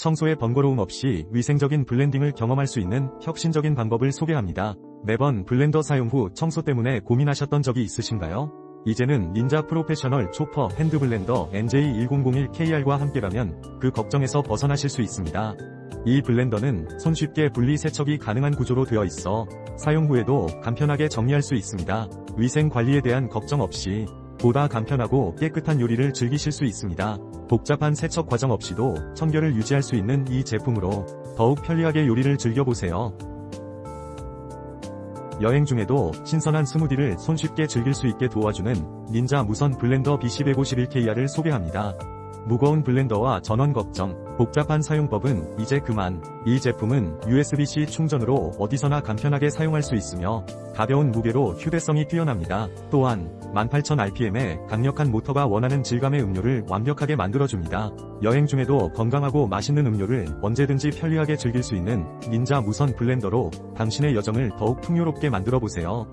청소의 번거로움 없이 위생적인 블렌딩을 경험할 수 있는 혁신적인 방법을 소개합니다. 매번 블렌더 사용 후 청소 때문에 고민하셨던 적이 있으신가요? 이제는 닌자 프로페셔널 초퍼 핸드 블렌더 NJ1001KR과 함께라면 그 걱정에서 벗어나실 수 있습니다. 이 블렌더는 손쉽게 분리 세척이 가능한 구조로 되어 있어 사용 후에도 간편하게 정리할 수 있습니다. 위생 관리에 대한 걱정 없이 보다 간편하고 깨끗한 요리를 즐기실 수 있습니다. 복잡한 세척 과정 없이도 청결을 유지할 수 있는 이 제품으로 더욱 편리하게 요리를 즐겨보세요. 여행 중에도 신선한 스무디를 손쉽게 즐길 수 있게 도와주는 닌자 무선 블렌더 BC151KR을 소개합니다. 무거운 블렌더와 전원 걱정, 복잡한 사용법은 이제 그만. 이 제품은 USB-C 충전으로 어디서나 간편하게 사용할 수 있으며 가벼운 무게로 휴대성이 뛰어납니다. 또한 18,000rpm의 강력한 모터가 원하는 질감의 음료를 완벽하게 만들어줍니다. 여행 중에도 건강하고 맛있는 음료를 언제든지 편리하게 즐길 수 있는 닌자 무선 블렌더로 당신의 여정을 더욱 풍요롭게 만들어보세요.